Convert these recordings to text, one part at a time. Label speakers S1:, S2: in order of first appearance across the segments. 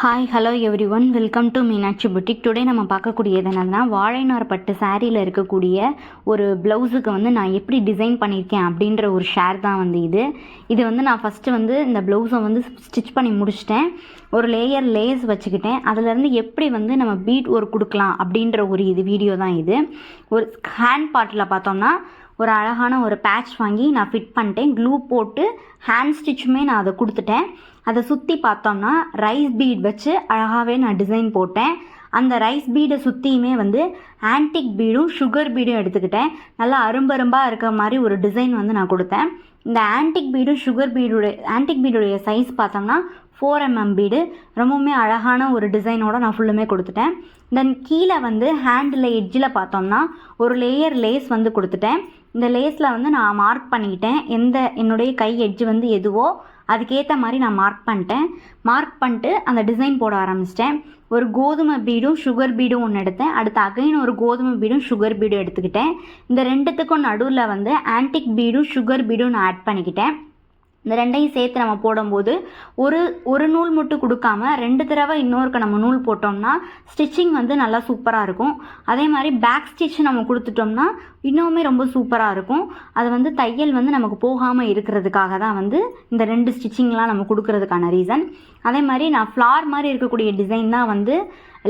S1: Hi hello everyone welcome to Meenakshi boutique today நம்ம பார்க்கக்கூடியது என்னென்னா வாழைநார் பட்டு சாரியில் இருக்கக்கூடிய ஒரு ப்ளவுஸுக்கு வந்து நான் எப்படி டிசைன் பண்ணியிருக்கேன் அப்படின்ற ஒரு ஷேர் தான் வந்து இது. இது வந்து நான் ஃபஸ்ட்டு வந்து இந்த ப்ளவுஸை வந்து ஸ்டிச் பண்ணி முடிச்சிட்டேன். ஒரு லேயர் லேஸ் வச்சுக்கிட்டேன். அதுலேருந்து எப்படி வந்து நம்ம பீட் ஒர்க் கொடுக்கலாம் அப்படின்ற ஒரு இது வீடியோ தான் இது. ஒரு ஹேண்ட் பார்ட்டில் பார்த்தோம்னா ஒரு அழகான ஒரு பேட்ச் வாங்கி நான் ஃபிட் பண்ணிட்டேன். க்ளூ போட்டு ஹேண்ட் ஸ்டிச்சுமே நான் அதை கொடுத்துட்டேன். அதை சுற்றி பார்த்தோம்னா ரைஸ் பீட் வச்சு அழகாகவே நான் டிசைன் போட்டேன். அந்த ரைஸ் பீடை சுற்றியுமே வந்து ஆன்டிக் பீடும் சுகர் பீடும் எடுத்துக்கிட்டேன். நல்லா அரும்பரும்பாக இருக்க மாதிரி ஒரு டிசைன் வந்து நான் கொடுத்தேன். இந்த ஆன்டிக் பீடும் சுகர் பீடுடைய ஆன்டிக் பீடுடைய சைஸ் பார்த்தோம்னா ஃபோர் எம்எம் பீடு. ரொம்பவுமே அழகான ஒரு டிசைனோட நான் ஃபுல்லுமே கொடுத்துட்டேன். தென் கீழே வந்து ஹேண்டில் எட்ஜில் பார்த்தோம்னா ஒரு லேயர் லேஸ் வந்து கொடுத்துட்டேன். இந்த லேஸில் வந்து நான் மார்க் பண்ணிக்கிட்டேன் எந்த என்னுடைய கை எட்ஜ் வந்து எதுவோ அதுக்கேற்ற மாதிரி நான் மார்க் பண்ணிட்டேன். மார்க் பண்ணிட்டு அந்த டிசைன் போட ஆரம்பிச்சிட்டேன். ஒரு கோதுமை பீடும் சுகர் பீடும் ஒன்று எடுத்தேன். அடுத்து அகைன் ஒரு கோதுமை பீடும் சுகர் பீடும் எடுத்துக்கிட்டேன். இந்த ரெண்டுத்துக்கும் நடுவில் வந்து ஆன்டிக் பீடும் சுகர் பீடும் நான் ஆட் பண்ணிக்கிட்டேன். இந்த ரெண்டையும் சேர்த்து நம்ம போடும்போது ஒரு ஒரு நூல் மட்டும் கொடுக்காம ரெண்டு தடவை இன்னொருக்கு நம்ம நூல் போட்டோம்னா ஸ்டிச்சிங் வந்து நல்லா சூப்பராக இருக்கும். அதே மாதிரி பேக் ஸ்டிச் நம்ம கொடுத்துட்டோம்னா இன்னுமே ரொம்ப சூப்பராக இருக்கும். அது வந்து தையல் வந்து நமக்கு போகாமல் இருக்கிறதுக்காக தான் வந்து இந்த ரெண்டு ஸ்டிச்சிங்லாம் நம்ம கொடுக்கறதுக்கான ரீசன் அதே மாதிரி நான் ஃப்ளார் மாதிரி இருக்கக்கூடிய டிசைன் தான் வந்து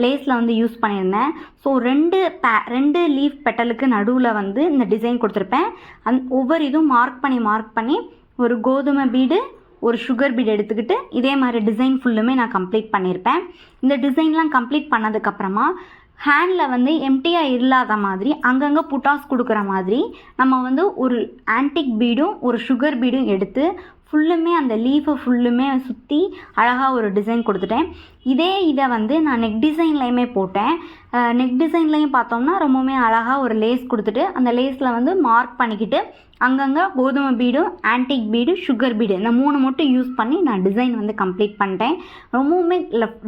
S1: லேஸில் வந்து யூஸ் பண்ணியிருந்தேன். ஸோ ரெண்டு பே ரெண்டு லீஃப் பெட்டலுக்கு நடுவில் வந்து இந்த டிசைன் கொடுத்துருப்பேன். அந் ஒவ்வொரு இதுவும் மார்க் பண்ணி மார்க் பண்ணி ஒரு கோதுமை பீடு ஒரு சுகர் பீடு எடுத்துக்கிட்டு இதே மாதிரி டிசைன் ஃபுல்லுமே நான் கம்ப்ளீட் பண்ணியிருப்பேன். இந்த டிசைன்லாம் கம்ப்ளீட் பண்ணதுக்கப்புறமா ஹேண்டில் வந்து எம்டியாக இல்லாத மாதிரி அங்கங்கே புட்டாஸ் கொடுக்குற மாதிரி நம்ம வந்து ஒரு ஆன்டிக் பீடும் ஒரு சுகர் பீடும் எடுத்து ஃபுல்லுமே அந்த லீஃபை ஃபுல்லுமே சுற்றி அழகாக ஒரு டிசைன் கொடுத்துட்டேன். இதே இதை வந்து நான் நெக் டிசைன்லையுமே போட்டேன். நெக் டிசைன்லையும் பார்த்தோம்னா ரொம்பவுமே அழகாக ஒரு லேஸ் கொடுத்துட்டு அந்த லேஸில் வந்து மார்க் பண்ணிக்கிட்டு அங்கங்கே கோதுமை bead antique bead sugar bead. இந்த மூணு மட்டும் யூஸ் பண்ணி நான் டிசைன் வந்து கம்ப்ளீட் பண்ணிட்டேன். ரொம்பவுமே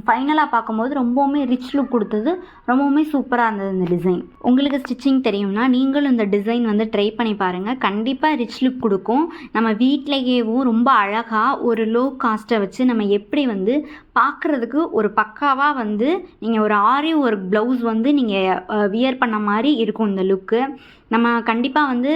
S1: ஃபைனலாக பார்க்கும்போது ரொம்பவுமே ரிச் லுக் கொடுத்தது. ரொம்பவுமே சூப்பராக இருந்தது இந்த டிசைன் உங்களுக்கு ஸ்டிச்சிங் தெரியும்னா நீங்களும் இந்த டிசைன் வந்து ட்ரை பண்ணி பாருங்கள் கண்டிப்பாக ரிச் லுக் கொடுக்கும். நம்ம வீட்டிலேயேவும் ரொம்ப அழகாக ஒரு லோ காஸ்ட்டை வச்சு நம்ம எப்படி வந்து பார்க்குறதுக்கு ஒரு பக்காவாக வந்து நீங்கள் ஒரு ஆரி ஒரு ப்ளவுஸ் வந்து நீங்கள் வியர் பண்ண மாதிரி இருக்கும் இந்த லுக்கு நம்ம கண்டிப்பாக வந்து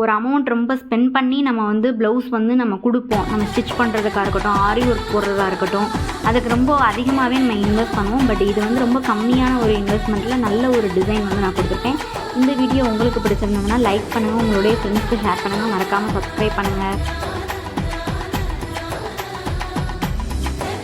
S1: ஒரு அமௌண்ட் ரொம்ப ஸ்பெண்ட் பண்ணி நம்ம வந்து ப்ளவுஸ் வந்து நம்ம கொடுப்போம். நம்ம ஸ்டிச் பண்ணுறதுக்காக இருக்கட்டும் ஆரி ஒர்க் போடுறதா இருக்கட்டும். அதுக்கு ரொம்ப அதிகமாகவே நம்ம இன்வெஸ்ட் பண்ணுவோம். பட் இது வந்து ரொம்ப கம்மியான ஒரு இன்வெஸ்ட்மெண்ட்டில் நல்ல ஒரு டிசைன் வந்து நான் கொடுத்துருக்கேன். இந்த வீடியோ உங்களுக்கு பிடிச்சிருந்தோம்னா லைக் பண்ணுங்கள் உங்களுடைய ஃப்ரெண்ட்ஸ்க்கு ஷேர் பண்ணுங்கள் மறக்காமல் சப்ஸ்கிரைப் பண்ணுங்கள்